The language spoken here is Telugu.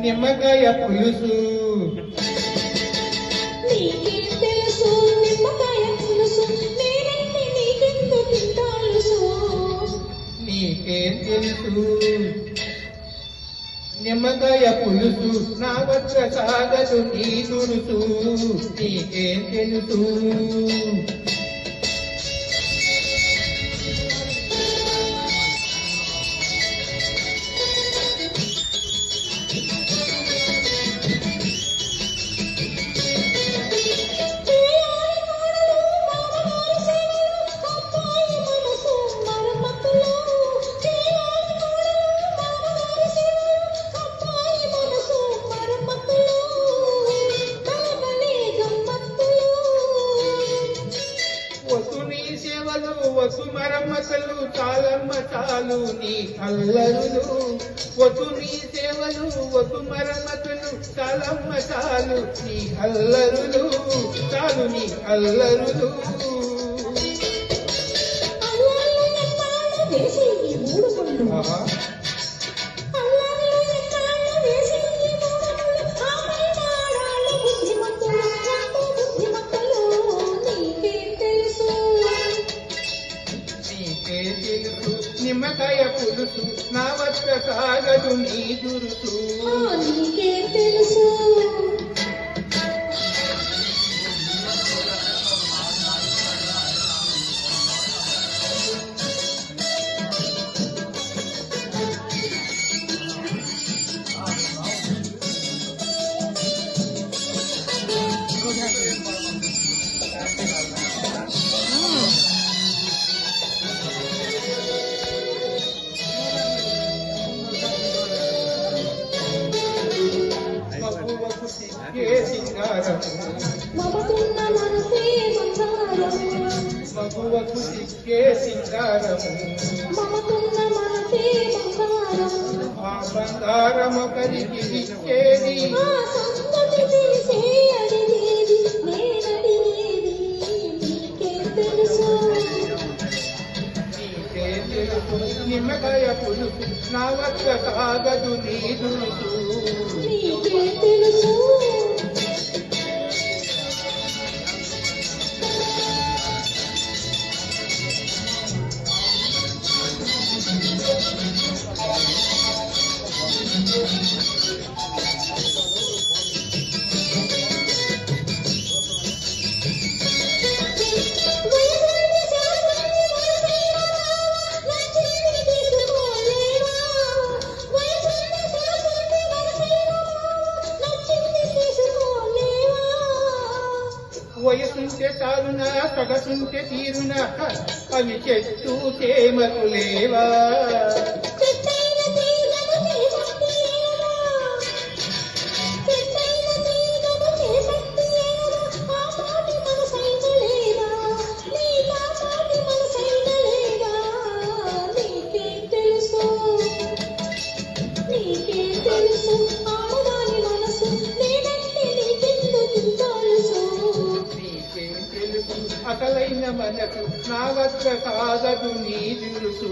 నిమ్మకాయ పులుసు. నీకేం తెలుసు నిమ్మకాయ పులుసు నా వద్ద సాగదు నీ దురుసు నీకేం తెలుసు. వసు మరమ్మతులు చాలమ్మ చాలు నీ అల్లరులు వసు నీ సేవలు వసు మరమ్మతులు చాలమ్మ చాలు నీ అల్లరులు చాలు నీ అల్లరులు ఆహా. తెలుసు నిమ్మకాయ పులుసు నా వద్ద సాగదు నీ దురుసు. నీకే తెలుసు? మగువకు సిగ్గే మనసే బంగారం మగువకు సిగ్గే సింగారము మమతున్న మనసే బంగారం ఆ బంగారమొకరికి ఇచ్చేది ఆ సంగతి తెలిసే అడిగేది నేనడిగేది తెలుసు నీకే తెలుసు నిమ్మకాయ నా వద్ద కాగదు నీ దురుసు తెలుసు వయసుంటే చాలునా సొగసుంటే తీరునా అవి చెట్టు తేమకు లేవా అసలైన మనకు నా వద్ద కాదదు నీ తెలుసు